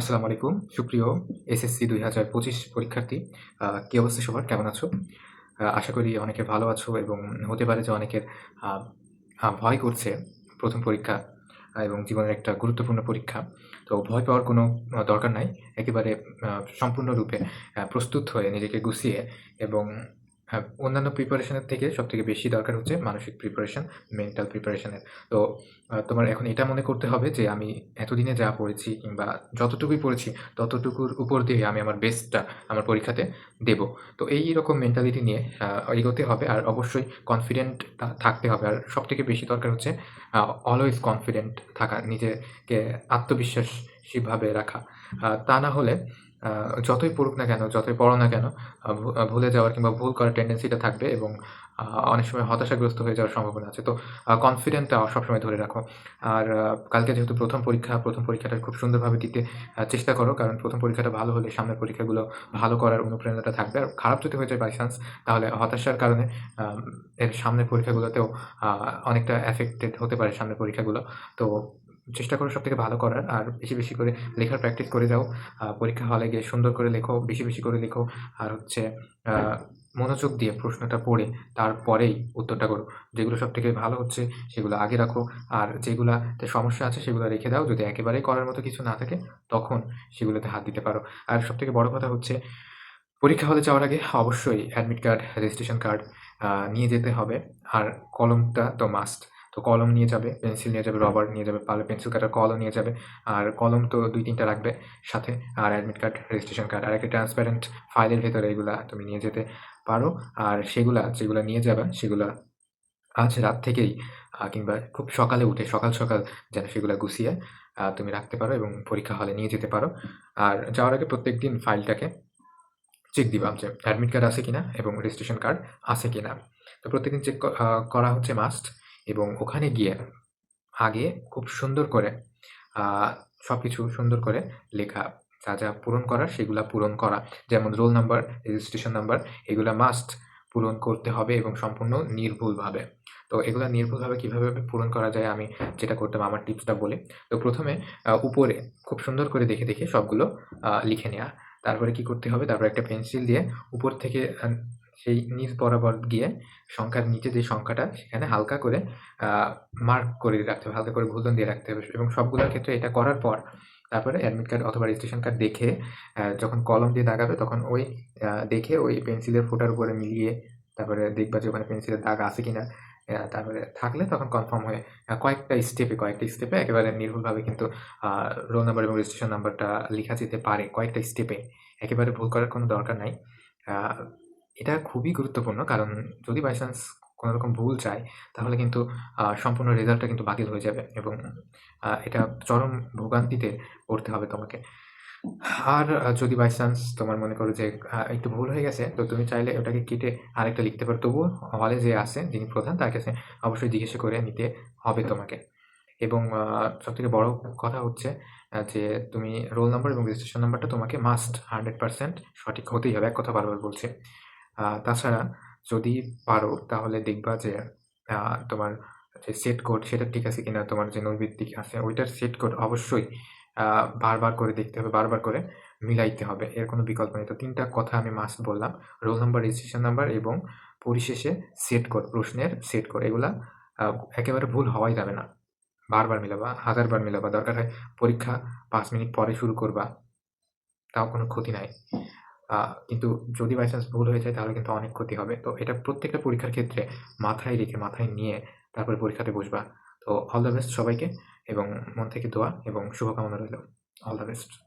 আসসালামু আলাইকুম। সুপ্রিয় এসএসসি দুই হাজার পঁচিশ পরীক্ষার্থী কি অবস্থা সবার? কেমন আছো? আশা করি অনেকে ভালো আছো এবং হতে পারে যে অনেকের ভয় করছে প্রথম পরীক্ষা এবং জীবনের একটা গুরুত্বপূর্ণ পরীক্ষা। তো ভয় পাওয়ার কোনো দরকার নাই। একেবারে সম্পূর্ণরূপে প্রস্তুত হয়ে নিজেকে গুছিয়ে এবং অন্যান্য প্রিপারেশনের থেকে সব থেকে বেশি দরকার হচ্ছে মানসিক প্রিপারেশন মেন্টাল প্রিপারেশনের তো তোমার এখন এটা মনে করতে হবে যে আমি এতদিনে যা পড়েছি কিংবা যতটুকুই পড়েছি, ততটুকুর উপর দিয়ে আমি আমার বেস্টটা আমার পরীক্ষাতে দেব। তো এই রকম মেন্টালিটি নিয়ে এগোতে হবে আর অবশ্যই কনফিডেন্ট থাকতে হবে। আর সব থেকে বেশি দরকার হচ্ছে অলওয়েজ কনফিডেন্ট থাকা, নিজেকে আত্মবিশ্বাসীভাবে রাখা। তা না হলে যতই পড়ুক না কেন, যতই পড়ো না কেন ভুলে যাওয়ার কিংবা ভুল করার টেন্ডেন্সিটা থাকবে এবং অনেক সময় হতাশাগ্রস্ত হয়ে যাওয়ার সম্ভাবনা আছে। তো কনফিডেন্টটা সবসময় ধরে রাখো। আর কালকে যেহেতু প্রথম পরীক্ষা, প্রথম পরীক্ষাটা খুব সুন্দরভাবে দিতে চেষ্টা করো, কারণ প্রথম পরীক্ষাটা ভালো হলে সামনের পরীক্ষাগুলো ভালো করার অনুপ্রেরণাটা থাকবে। আর খারাপ যদি হয়ে যায় বাই চান্স তাহলে হতাশার কারণে এর সামনের পরীক্ষাগুলোতেও অনেকটা এফেক্টেড হতে পারে সামনের পরীক্ষাগুলো। তো চেষ্টা করো সব থেকে ভালো করার, আর বেশি বেশি করে লেখার প্র্যাকটিস করে যাও। পরীক্ষা হলে গিয়ে সুন্দর করে লেখো, বেশি বেশি করে লেখো। আর হচ্ছে মনোযোগ দিয়ে প্রশ্নটা পড়ে, তারপরেই উত্তরটা করো। যেগুলো সব থেকে ভালো হচ্ছে সেগুলো আগে রাখো। আর যেগুলাতে সমস্যা আছে সেগুলো রেখে দাও। যদি একেবারেই করার মতো কিছু না থাকে, তখন সেগুলোতে হাত দিতে পারো। আর সব থেকে বড় কথা হচ্ছে, পরীক্ষা হলে যাওয়ার আগে অবশ্যই অ্যাডমিট কার্ড রেজিস্ট্রেশন কার্ড নিয়ে যেতে হবে। আর কলমটা তো মাস্ট তো কলম নিয়ে যাবে, পেন্সিল নিয়ে যাবে, রবার নিয়ে যাবে পালে পেন্সিল কাটার কলও নিয়ে যাবে। আর কলম তো দুই তিনটা রাখবে সাথে, আর অ্যাডমিট কার্ড রেজিস্ট্রেশন কার্ড আর একটা ট্রান্সপারেন্ট ফাইলের ভেতরে এগুলা তুমি নিয়ে যেতে পারো। আর সেগুলা, যেগুলা নিয়ে যাবে, সেগুলা আজ রাত থেকেই কিংবা খুব সকালে উঠে, সকাল সকাল যেন সেগুলা গুছিয়ে তুমি রাখতে পারো এবং পরীক্ষা হলে নিয়ে যেতে পারো। আর যাওয়ার আগে প্রত্যেক দিন ফাইলটাকে চেক দিবা যে অ্যাডমিট কার্ড আছে কিনা এবং রেজিস্ট্রেশন কার্ড আছে কিনা। তো প্রত্যেকদিন চেক করা হচ্ছে মাস্ট এবং ওখানে গিয়ে আগে খুব সুন্দর করে সব কিছু সুন্দর করে লেখা, যা যা পূরণ করার সেগুলা পূরণ করা। যেমন রোল নাম্বার, রেজিস্ট্রেশন নাম্বার, এগুলা মাস্ট পূরণ করতে হবে এবং সম্পূর্ণ নির্ভুলভাবে। তো এগুলো নির্ভুলভাবে কীভাবে পূরণ করা যায় আমি যেটা করতাম আমার টিপসটা বলে। তো প্রথমে উপরে খুব সুন্দর করে দেখে দেখে সবগুলো লিখে নেওয়া তারপরে কি করতে হবে? তারপরে একটা পেন্সিল দিয়ে উপর থেকে সেই নিচ বরাবর গিয়ে সংখ্যার নিচে যে সংখ্যাটা সেখানে হালকা করে মার্ক করে রাখতে হবে হালকা করে ভুলন দিয়ে রাখতে হবে। এবং সবগুলোর ক্ষেত্রে এটা করার পর তারপরে অ্যাডমিট কার্ড অথবা রেজিস্ট্রেশন কার্ড দেখে যখন কলম দিয়ে দাগাবে তখন ওই দেখে ওই পেন্সিলের ফোটার উপরে মিলিয়ে তারপরে দেখবা যে ওখানে পেন্সিলের দাগ আছে কিনা আহ, তারপরে থাকলে তখন কনফার্ম হয়ে কয়েকটা স্টেপে কয়েকটা স্টেপে একেবারে নির্ভুলভাবে কিন্তু রোল নাম্বার এবং রেজিস্ট্রেশন নাম্বারটা লেখা যেতে পারে কয়েকটা স্টেপে একেবারে ভুল করার কোনো দরকার নাই। এটা খুবই গুরুত্বপূর্ণ, কারণ যদি বাই চান্স কোনো রকম ভুল চায় তাহলে কিন্তু সম্পূর্ণ রেজাল্টটা কিন্তু বাতিল হয়ে যাবে এবং এটা চরম ভোগান্তিতে পড়তে হবে তোমাকে। আর যদি বাই চান্স তোমার মনে করো যে একটু ভুল হয়ে গেছে, তো তুমি চাইলে ওটাকে কেটে আরেকটা লিখতে পারো। তবুও হলে যে আছে যিনি প্রধান, তার কাছে অবশ্যই জিজ্ঞাসা করে নিতে হবে তোমাকে। এবং সব থেকে বড় কথা হচ্ছে যে তুমি রোল নাম্বার এবং রেজিস্ট্রেশন নাম্বারটা তোমাকে মাস্ট হান্ড্রেড পার্সেন্ট সঠিক হতেই হবে। এক কথা বারবার বলছে। তাছাড়া যদি পারো তাহলে দেখবা যে তোমার যে সেট কোড সেটা ঠিক আছে কিনা, তোমার যে নৈবিত্তিক আছে, ওইটার সেট কোড অবশ্যই বারবার করে দেখতে হবে, বারবার করে মিলাইতে হবে, এর কোনো বিকল্প নেই। তো তিনটা কথা আমি মাস্ট বললাম রোল নাম্বার রেজিস্ট্রেশন নাম্বার এবং পরিশেষে সেট কোড প্রশ্নের সেট কোড এগুলা একেবারে ভুল হওয়াই যাবে না। বারবার মিলাবা, হাজারবার মিলাবা, দরকার হয় পরীক্ষা পাঁচ মিনিট পরে শুরু করবা, তাও কোনো ক্ষতি নাই। কিন্তু যদি বাই চান্স ভুল হয়ে যায়, তাহলে কিন্তু অনেক ক্ষতি হবে। তো এটা প্রত্যেকটা পরীক্ষার ক্ষেত্রে মাথায় রেখে, মাথায় নিয়ে তারপরে পরীক্ষাতে বসবা। তো অল দ্য বেস্ট সবাইকে এবং মন থেকে দোয়া এবং শুভকামনা রইল। All the best